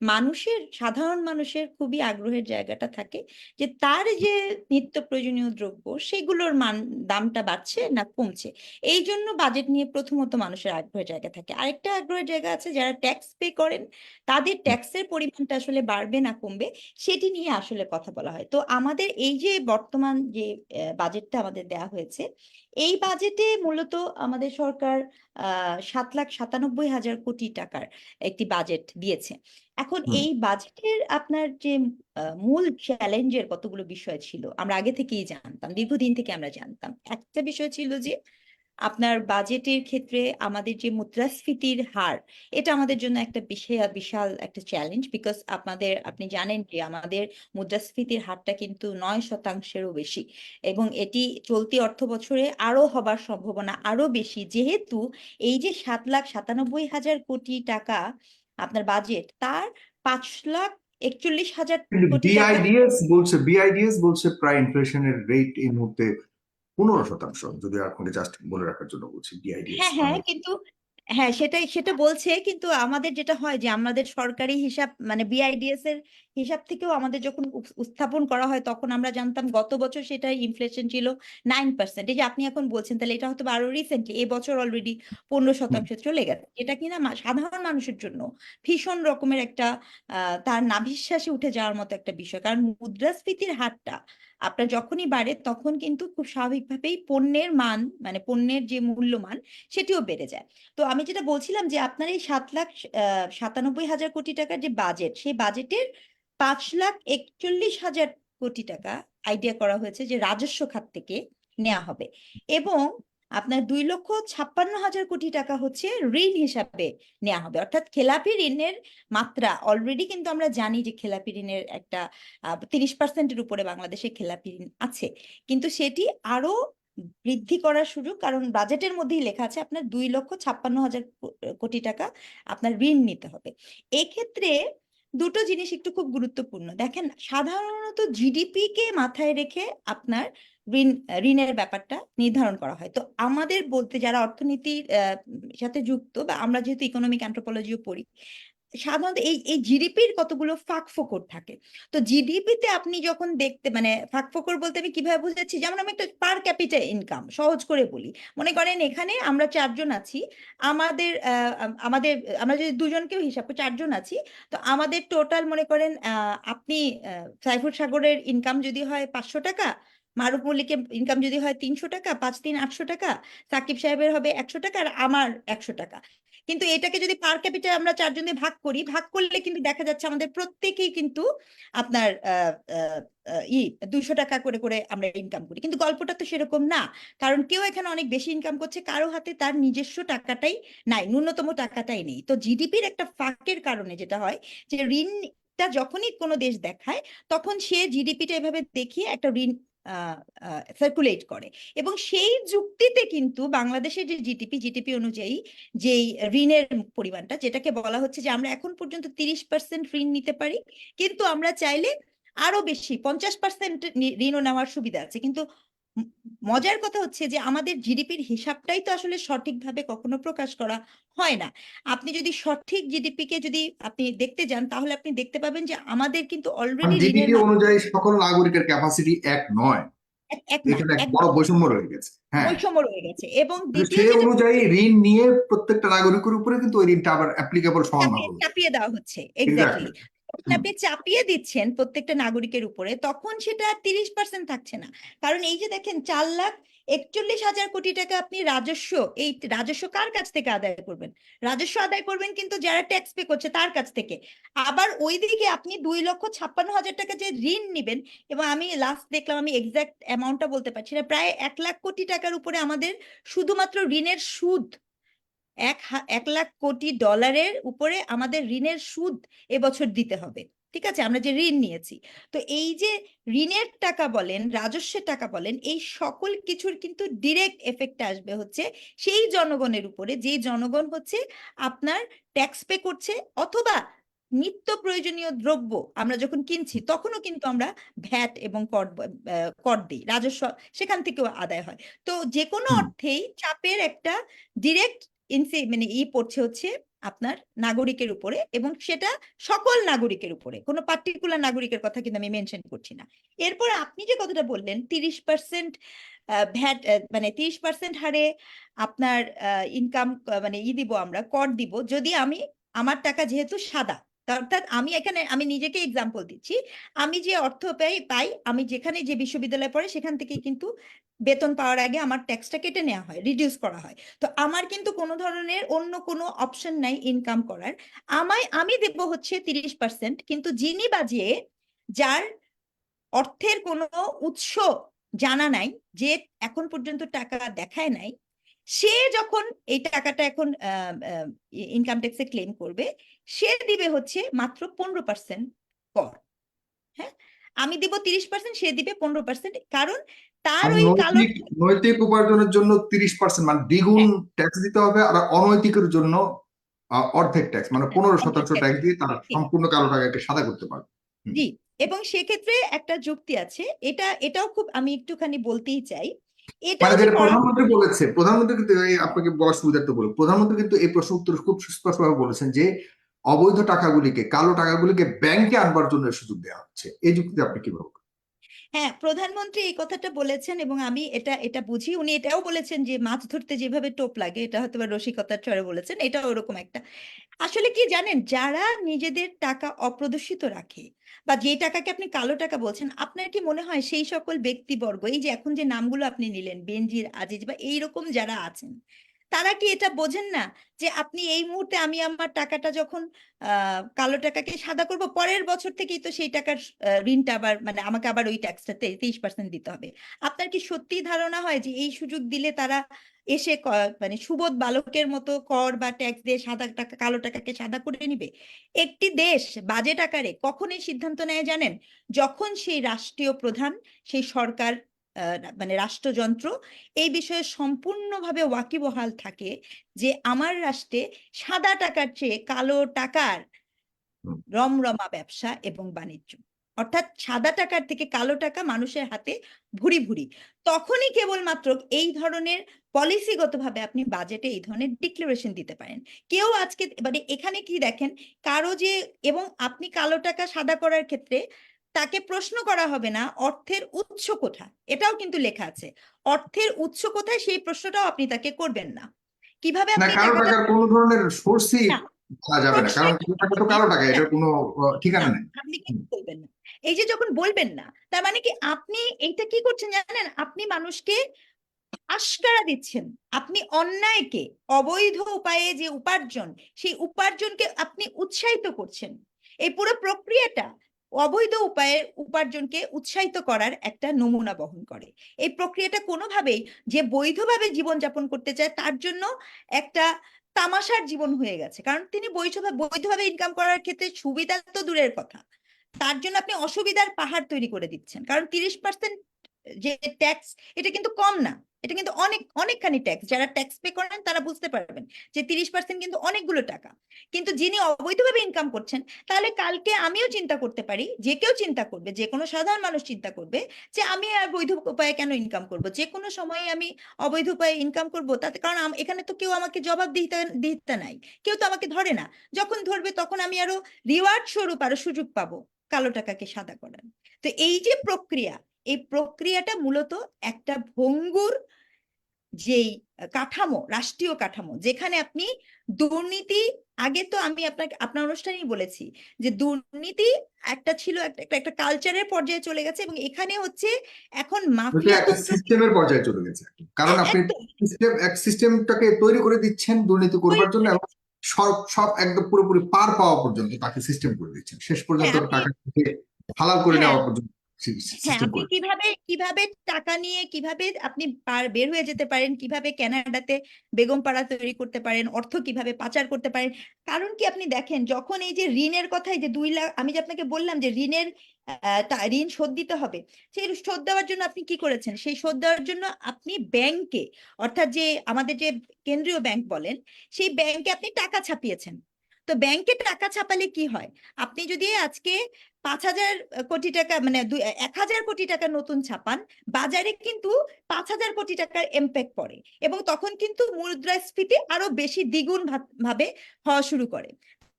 মানুষের সাধারণ মানুষের খুবই আগ্রহের জায়গাটা থাকে যে তার যে নিত্য প্রয়োজনীয় দ্রব্য সেগুলোর মান দামটা বাড়ছে না কমছে? এই জন্য বাজেট নিয়ে প্রথমত মানুষের আগ্রহের জায়গা থাকে। আরেকটা আগ্রহের জায়গা আছে যারা ট্যাক্স পে করেন তাদের ট্যাক্সের পরিমাণটা আসলে বাড়বে না কমবে সেটি নিয়ে আসলে কথা বলা হয়। তো আমাদের এই যে বর্তমান যে বাজেটটা আমাদের দেয়া হয়েছে এই বাজেটে মূলত আমাদের সরকার আহ সাত লাখ সাতানব্বই হাজার কোটি টাকার একটি বাজেট দিয়েছে। এখন এই বাজেটের আপনার যে মূল চ্যালেঞ্জের কতগুলো বিষয় ছিল আমরা আগে থেকেই জানতাম দীর্ঘদিন থেকে আমরা জানতাম। একটা বিষয় ছিল যে আপনার বাজেটের ক্ষেত্রে আমাদের যে মুদ্রাস্ফীতির হার এটা আমাদের জন্য একটা বিশাল বিশাল একটা চ্যালেঞ্জ বিকজ আপনাদের আপনি জানেন যে আমাদের মুদ্রাস্ফীতির হারটা কিন্তু নয় শতাংশেরও বেশি এবং এটি চলতি অর্থ বছরে আরও হবার সম্ভাবনা আরও বেশি। যেহেতু এই যে সাত লাখ সাতানব্বই হাজার কোটি টাকা আপনার বাজেট তার পাঁচ লাখ একচল্লিশ হাজার বিআইডিএস বলছে বিআইডিএস বলছে প্রায় ইনফ্লেশনের রেট এই মুহূর্তে পনেরো শতাংশ যদি আপনাকে জাস্ট বলে রাখার জন্য বলছি বিআইডিএস হ্যাঁ হ্যাঁ কিন্তু হ্যাঁ সেটাই সেটা বলছে কিন্তু আমাদের যেটা হয় যে আমাদের সরকারি হিসাব মানে বিআইডিএস এর হিসাব থেকেও আমাদের যখন উত্থাপন করা হয় তখন আমরা জানতাম গত বছর সেটা ইনফ্লেশন ছিল নাইন পার্সেন্ট এই যে আপনি এখন বলছেন তাহলে এটা হয়তো আরও রিসেন্টলি এই বছর অলরেডি পনেরো শতাংশে চলে গেছে। এটা কিনা সাধারণ মানুষের জন্য ভীষণ রকমের একটা তার নাভিশ্বাসে উঠে যাওয়ার মতো একটা বিষয়। কারণ মুদ্রাস্ফীতির হারটা আপনার যখনই বাড়ে তখন কিন্তু খুব স্বাভাবিকভাবেই পণ্যের মান মানে পণ্যের যে মূল্যমান সেটিও বেড়ে যায়। তো আমি যেটা বলছিলাম যে আপনার এই সাত লাখ আহ, সাতানব্বই হাজার কোটি টাকার যে বাজেট সেই বাজেটের পাঁচ লাখ একচল্লিশ হাজার কোটি টাকা আইডিয়া করা হয়েছে যে রাজস্ব খাত থেকে নেওয়া হবে। এবং আপনার দুই লক্ষ ছাপ্পান্ন হাজার কোটি টাকা হচ্ছে ঋণ হিসাবে নেওয়া হবে। অর্থাৎ খেলাপি ঋণের মাত্রা অলরেডি কিন্তু আমরা জানি যে খেলাপি ঋণের একটা তিরিশ পার্সেন্টের উপরে বাংলাদেশে খেলাপি ঋণ আছে। কিন্তু সেটি আরও বৃদ্ধি করার সুযোগ, কারণ বাজেটের মধ্যেই লেখা আছে আপনার দুই লক্ষ ছাপ্পান্ন হাজার কোটি টাকা আপনার ঋণ নিতে হবে। এক্ষেত্রে দুটো জিনিস একটু খুব গুরুত্বপূর্ণ। দেখেন, সাধারণত জিডিপি কে মাথায় রেখে আপনার ঋণ, ঋণের ব্যাপারটা নির্ধারণ করা হয়। তো আমাদের বলতে যারা অর্থনীতির সাথে যুক্ত বা আমরা যেহেতু ইকোনমিক অ্যান্থ্রোপোলজিও পড়ি সাধারণত এই এই জিডিপির কতগুলো ফাঁক ফোকর থাকে? তো জিডিপিতে আপনি যখন দেখতে মানে ফাঁক ফোকর বলতে আমি কীভাবে বুঝাচ্ছি? যেমন আমি একটা পার ক্যাপিটা ইনকাম সহজ করে বলি। মনে করেন এখানে আমরা চারজন আছি, আমাদের আমাদের, আমরা যদি দুজনকেও হিসাব করি, চারজন আছি, তো আমাদের টোটাল মনে করেন আপনি সাইফুর সাগরের ইনকাম যদি হয় পাঁচশো টাকা মারুফ মল্লিকের ইনকাম যদি হয় তিনশো টাকা, পাঁচ তিন আটশো টাকা, সাকিব সাহেবের হবে একশো টাকা আর আমার একশো টাকা। কিন্তু এটাকে যদি পার ক্যাপিটা আমরা চারজনে ভাগ করি, ভাগ করলে কিন্তু দেখা যাচ্ছে আমাদের প্রত্যেকেই কিন্তু আপনার ই দুইশো টাকা করে করে আমরা ইনকাম করি। কিন্তু গল্পটা তো সেরকম না, কারণ কেউ এখানে অনেক বেশি ইনকাম করছে, কারও হাতে তার নিজস্ব টাকাটাই নাই, ন্যূনতম টাকাটাই নেই। তো জিডিপির একটা ফাঁকের কারণে যেটা হয় যে ঋণটা যখনই কোনো দেশ দেখায়, তখন সে জিডিপিটা এভাবে দেখিয়ে একটা ঋণ সার্কুলেট করে। এবং সেই যুক্তিতে কিন্তু বাংলাদেশের যে জিডিপি জিটিপি অনুযায়ী যেই ঋণের পরিমাণটা, যেটাকে বলা হচ্ছে যে আমরা এখন পর্যন্ত তিরিশ পার্সেন্ট ঋণ নিতে পারি, কিন্তু আমরা চাইলে আরও বেশি, পঞ্চাশ পার্সেন্ট ঋণও নেওয়ার সুবিধা আছে। কিন্তু মজার কথা হচ্ছে যে আমাদের জিডিপির হিসাবটাই তো আসলে সঠিকভাবে কখনো প্রকাশ করা হয় না। আপনি যদি সঠিক জিডিপি কে যদি আপনি দেখতে যান তাহলে আপনি দেখতে পাবেন যে আমাদের কিন্তু অলরেডি জিডিপি অনুযায়ী সকল নাগরিকের ক্যাপাসিটি এক নয়। বৈষম্য রয়ে গেছে। হ্যাঁ। বৈষম্য রয়ে গেছে। এবং দ্বিতীয় অনুযায়ী ঋণ নিয়ে প্রত্যেকটা নাগরিকের উপরে কিন্তু ওই ঋণটা আবার অ্যাপ্লিকেবল সমান চাপিয়ে দেওয়া হচ্ছে। এক্স্যাক্টলি আপনি চাপিয়ে দিচ্ছেন প্রত্যেকটা নাগরিকের উপরে তখন সেটা তিরিশ পার্সেন্ট থাকছে না। কারণ এই যে দেখেন চার লাখ একচল্লিশ হাজার কোটি টাকা আপনি রাজস্ব এই রাজস্ব কার কাছ থেকে আদায় করবেন? রাজস্ব আদায় করবেন কিন্তু যারা ট্যাক্স পে করছে তার কাছ থেকে। আবার ওইদিকে আপনি দুই লক্ষ ছাপ্পান্ন হাজার টাকা যে ঋণ নিবেন এবং আমি লাস্ট দেখলাম আমি এক্সাক্ট অ্যামাউন্টটা বলতে পারছি না প্রায় এক লাখ কোটি টাকার উপরে আমাদের শুধুমাত্র ঋণের সুদ এক হা- এক লাখ কোটি ডলারের উপরে আমাদের ঋণের সুদ এবছর দিতে হবে। ঠিক আছে? আমরা যে ঋণ নিয়েছি। তো এই যে ঋণের টাকা বলেন রাজস্বের টাকা বলেন এই সকল কিছুর কিন্তু ডিরেক্ট এফেক্ট আসবে হচ্ছে সেই জনগণের উপরে। যেই জনগণ হচ্ছে আপনার ট্যাক্স পে করছে অথবা নিত্য প্রয়োজনীয় দ্রব্য আমরা যখন কিনছি তখনও কিন্তু আমরা ভ্যাট এবং কর কর দিই। রাজস্ব সেখান থেকেও আদায় হয়। তো যে কোনো অর্থেই চাপের একটা ডিরেক্ট ইনসে মানে ই পড়ছে হচ্ছে আপনার নাগরিকের উপরে এবং সেটা সকল নাগরিকের উপরে। কোনো পার্টিকুলার নাগরিকের কথা কিন্তু আমি মেনশন করছি না। এরপর আপনি যে কথাটা বললেন, তিরিশ পার্সেন্ট ভ্যাট মানে তিরিশ পার্সেন্ট হারে আপনার ইনকাম মানে ই দিব আমরা, কর দিব। যদি আমি, আমার টাকা যেহেতু সাদা অর্থাৎ আমি এখানে, আমি নিজেকে এক্সাম্পল দিচ্ছি। আমি যে অর্থ পাই পাই, আমি যেখানে যে বিশ্ববিদ্যালয়ে পড়ে, সেখান থেকে কিন্তু বেতন পাওয়ার আগে আমার ট্যাক্সটা কেটে নেওয়া হয় রিডিউস করা হয়। তো আমার কিন্তু কোনো ধরনের অন্য কোনো অপশন নাই ইনকাম করার। আমায়, আমি দেব হচ্ছে তিরিশ পার্সেন্ট কিন্তু যিনি বাজিয়ে যার অর্থের কোনো উৎস জানা নাই, যে এখন পর্যন্ত টাকা দেখায় নাই সে যখন এই টাকাটা এখন ইনকাম ট্যাক্সে ক্লেম করবে সে দিবে হচ্ছে মাত্র পনেরো পার্সেন্ট কর। হ্যাঁ? আমি দিব তিরিশ পার্সেন্ট সে দিবে পনেরো পার্সেন্ট কারণ তার ওই কালো নৈতিক উপার্জনের জন্য তিরিশ পার্সেন্ট মানে দ্বিগুণ ট্যাক্স দিতে হবে আর অনৈতিকের জন্য অর্ধেক ট্যাক্স মানে পনেরো শতাংশ ট্যাক্স দিয়ে তারা। সম্পূর্ণ কালো টাকাকে সাদা করতে পারবে। জি। এবং সেক্ষেত্রে একটা যুক্তি আছে এটা এটাও খুব আমি একটুখানি বলতেই চাই। মানে যেটা প্রধানমন্ত্রী বলেছে প্রধানমন্ত্রী কিন্তু আপনাকে বলার তো বলুন প্রধানমন্ত্রী কিন্তু এই প্রশ্ন উত্তর খুব সুস্পষ্টভাবে বলেছেন যে অবৈধ টাকাগুলিকে কালো টাকাগুলিকে ব্যাংকে আনবার জন্য সুযোগ দেওয়া হচ্ছে। এই যুক্তিতে আপনি কি ভাবেন? হ্যাঁ প্রধানমন্ত্রী এই কথাটা বলেছেন এবং আমি এটা এটা বুঝি। উনি এটাও বলেছেন যে মাছ ধরতে যেভাবে টোপ লাগে, এটা হয়তো বা রসিকতার চরে বলেছেন এটা ওরকম একটা। আসলে কি জানেন, যারা নিজেদের টাকা অপ্রদর্শিত রাখে বা যে টাকাকে আপনি কালো টাকা বলছেন, আপনার কি মনে হয় সেই সকল ব্যক্তিবর্গ, এই যে এখন যে নামগুলো আপনি নিলেন, বেনজির, আজিজ বা এইরকম যারা আছেন তারা কি এটা বোঝেন না যে আপনি এই মুহূর্তে আমি আমার টাকাটা যখন কালো টাকাকে সাদা করব, পরের বছর থেকেই তো সেই টাকার ঋণটা আবার মানে আমাকে আবার ওই ট্যাক্সটা তেইশ পার্সেন্ট দিতে হবে। আপনার কি সত্যি ধারণা হয় যে এই সুযোগ দিলে তারা এসে মানে সুবোধ বালকের মতো কর বা ট্যাক্স দিয়ে সাদা টাকা, কালো টাকাকে সাদা করে নিবে? একটি দেশ বাজেট আকারে কখন এই সিদ্ধান্ত নেয় জানেন? যখন সেই রাষ্ট্রীয় প্রধান, সেই সরকার মানে রাষ্ট্রযন্ত্র এই বিষয়ে সম্পূর্ণভাবে ওয়াকিবহাল থাকে যে আমার রাষ্ট্রে সাদা টাকার চেয়ে কালো টাকার রমরমা ব্যবসা এবং বাণিজ্য। অর্থাৎ সাদা টাকার থেকে কালো টাকা মানুষের হাতে ভুরি ভুরি তখনই কেবলমাত্র এই ধরনের পলিসিগতভাবে আপনি বাজেটে এই ধরনের ডিক্লারেশন দিতে পারেন। কেউ আজকে মানে এখানে কি দেখেন কারও যে এবং আপনি কালো টাকা সাদা করার ক্ষেত্রে তাকে প্রশ্ন করা হবে না অর্থের উৎস কোথায়? এটাও কিন্তু লেখা আছে। অর্থের উৎস কোথায় সেই প্রশ্নটাও আপনি তাকে করবেন না। কীভাবে আপনি টাকাটা টাকার কোনো ধরনের সোর্সই বলা যাবে না। কারণ টাকা তো কালো টাকা এটার কোনো ঠিকানা নেই। আপনি কি বলবেন না। এই যে যখন বলবেন না তার মানে কি আপনি এইটা কি করছেন জানেন? আপনি মানুষকে আশকারা দিচ্ছেন। আপনি অন্যায়কে অবৈধ উপায়ে যে উপার্জন সেই উপার্জনকে আপনি উৎসাহিত করছেন। এই পুরো প্রক্রিয়াটা অবৈধ উপায়ে উপার্জনকে উৎসাহিত করার একটা নমুনা বহন করে। এই প্রক্রিয়াটা কোনোভাবেই যে বৈধভাবে জীবনযাপন করতে চায়, তার জন্য একটা তামাশার জীবন হয়ে গেছে। কারণ তিনি বৈধভাবে বৈধভাবে ইনকাম করার ক্ষেত্রে সুবিধা তো দূরের কথা। তার জন্য আপনি অসুবিধার পাহাড় তৈরি করে দিচ্ছেন। কারণ তিরিশ পার্সেন্ট যে ট্যাক্স এটা কিন্তু কম না। এটা কিন্তু অনেক, অনেকখানি ট্যাক্স যারা ট্যাক্স পে করেন, তারা বুঝতে পারবেন যে তিরিশ পার্সেন্ট কিন্তু অনেকগুলো টাকা। কিন্তু যিনি অবৈধভাবে ইনকাম করছেন, তাহলে কালকে আমিও চিন্তা করতে পারি, যে কেউ চিন্তা করবে, যে কোনো সাধারণ মানুষ চিন্তা করবে, যে আমি আর বৈধ উপায়ে কেন ইনকাম করব? যে কোনো সময়ে আমি অবৈধ উপায়ে ইনকাম করব, তাতে কারণ এখানে তো কেউ আমাকে জবাব দিতে দিতে নাই। কেউ তো আমাকে ধরে না। যখন ধরবে, তখন আমি আরও রিওয়ার্ড স্বরূপ, আরও সুযোগ পাবো কালো টাকাকে সাদা করার। তো এই যে প্রক্রিয়া এই প্রক্রিয়াটা মূলত একটা ভঙ্গুর যেই কাঠামো রাষ্ট্রীয় কাঠামো যেখানে আপনি দুর্নীতি আগে তো আমি আপনাকে আপনার অনুষ্ঠানেই বলেছি যে দুর্নীতি একটা ছিল একটা একটা- কালচারের পর্যায়ে চলে গেছে এবং এখানে হচ্ছে এখন মাফিয়া সিস্টেমের পর্যায়ে চলে গেছে। কারণ আপনি সিস্টেম এক সিস্টেমটাকে তৈরি করে দিচ্ছেন দুর্নীতি করবার জন্য এবং সব সব একদম পুরোপুরি পার পাওয়া পর্যন্ত তাকে সিস্টেম করে দিচ্ছেন। শেষ পর্যন্ত হ্যাঁ, টাকা হালাল করে হ্যাঁ। নেওয়া পর্যন্ত। হ্যাঁ আপনি কীভাবে কীভাবে টাকা নিয়ে কীভাবে আপনি বের হয়ে যেতে পারেন কীভাবে কানাডাতে বেগম পাড়া তৈরি করতে পারেন অর্থ কীভাবে পাচার করতে পারেন? কারণ কি আপনি দেখেন যখন এই যে ঋণের কথাই যে দুই লাখ আমি যে আপনাকে বললাম যে ঋণের ঋণ শোধ দিতে হবে সেই শোধ দেওয়ার জন্য আপনি কি করেছেন? সেই শোধ দেওয়ার জন্য আপনি ব্যাংকে অর্থাৎ যে আমাদের যে কেন্দ্রীয় ব্যাংক বলেন সেই ব্যাংকে আপনি টাকা ছাপিয়েছেন। তো ব্যাংকে টাকা ছাপালে কি হয়? আপনি যদি আজকে পাঁচ হাজার কোটি টাকা মানে এক হাজার কোটি টাকা নতুন ছাপান, বাজারে কিন্তু পাঁচ হাজার কোটি টাকার ইম্প্যাক্ট পড়ে এবং তখন কিন্তু মুদ্রাস্ফীতি আরও বেশি দ্বিগুণ ভাবে হওয়া শুরু করে।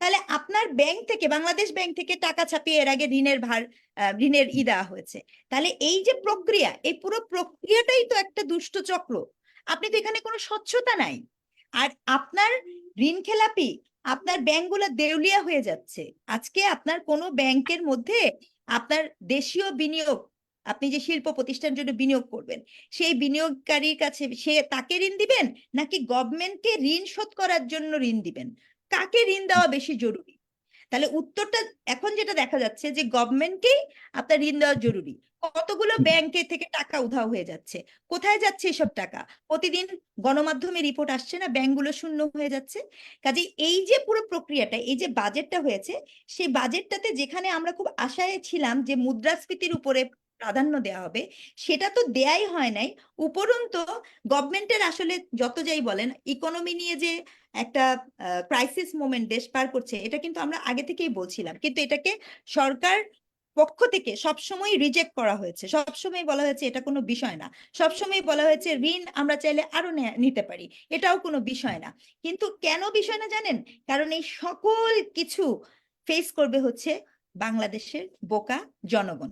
তাহলে আপনার ব্যাংক থেকে, বাংলাদেশ ব্যাংক থেকে টাকা ছাপিয়ে এর আগে ঋণের ভার ঋণের ই দেওয়া হয়েছে। তাহলে এই যে প্রক্রিয়া, এই পুরো প্রক্রিয়াটাই তো একটা দুষ্ট চক্র। আপনি তো এখানে কোনো স্বচ্ছতা নাই। আর আপনার ঋণ খেলাপি আপনার ব্যাংকগুলো দেউলিয়া হয়ে যাচ্ছে। আজকে আপনার কোনো ব্যাংকের মধ্যে আপনার দেশীয় বিনিয়োগ, আপনি যে শিল্প প্রতিষ্ঠান জন্য বিনিয়োগ করবেন, সেই বিনিয়োগকারীর কাছে সে তাকে ঋণ দিবেন নাকি গভর্নমেন্টকে ঋণ শোধ করার জন্য ঋণ দিবেন? কাকে ঋণ দেওয়া বেশি জরুরি? তাহলে উত্তরটা এখন যেটা দেখা যাচ্ছে যে গভর্নমেন্টকেই আপনার ঋণ দেওয়া জরুরি। কতগুলো ব্যাংকে থেকে টাকা উধাও হয়ে যাচ্ছে? কোথায় যাচ্ছে এসব টাকা? প্রতিদিন গণমাধ্যমে রিপোর্ট আসছে না ব্যাংকগুলো শূন্য হয়ে যাচ্ছে? কাজে এই যে পুরো প্রক্রিয়াটা এই যে বাজেটটা হয়েছে সেই বাজেটটাতে যেখানে আমরা খুব আশায় ছিলাম যে মুদ্রাস্ফীতির উপরে প্রাধান্য দেওয়া হবে সেটা তো দেয়াই হয় নাই। উপরন্তু গভর্নমেন্টের আসলে যত যাই বলেন ইকোনমি নিয়ে যে একটা ক্রাইসিস মোমেন্ট দেশ পার করছে এটা কিন্তু আমরা আগে থেকেই বলছিলাম। কিন্তু এটাকে সরকার পক্ষ থেকে সবসময় রিজেক্ট করা হয়েছে। সবসময় বলা হয়েছে এটা কোনো বিষয় না। সবসময় বলা হয়েছে ঋণ আমরা চাইলে আরও নিতে পারি। এটাও কোনো বিষয় না। কিন্তু কেন বিষয় না জানেন? কারণ এই সকল কিছু ফেস করবে হচ্ছে বাংলাদেশের বোকা জনগণ।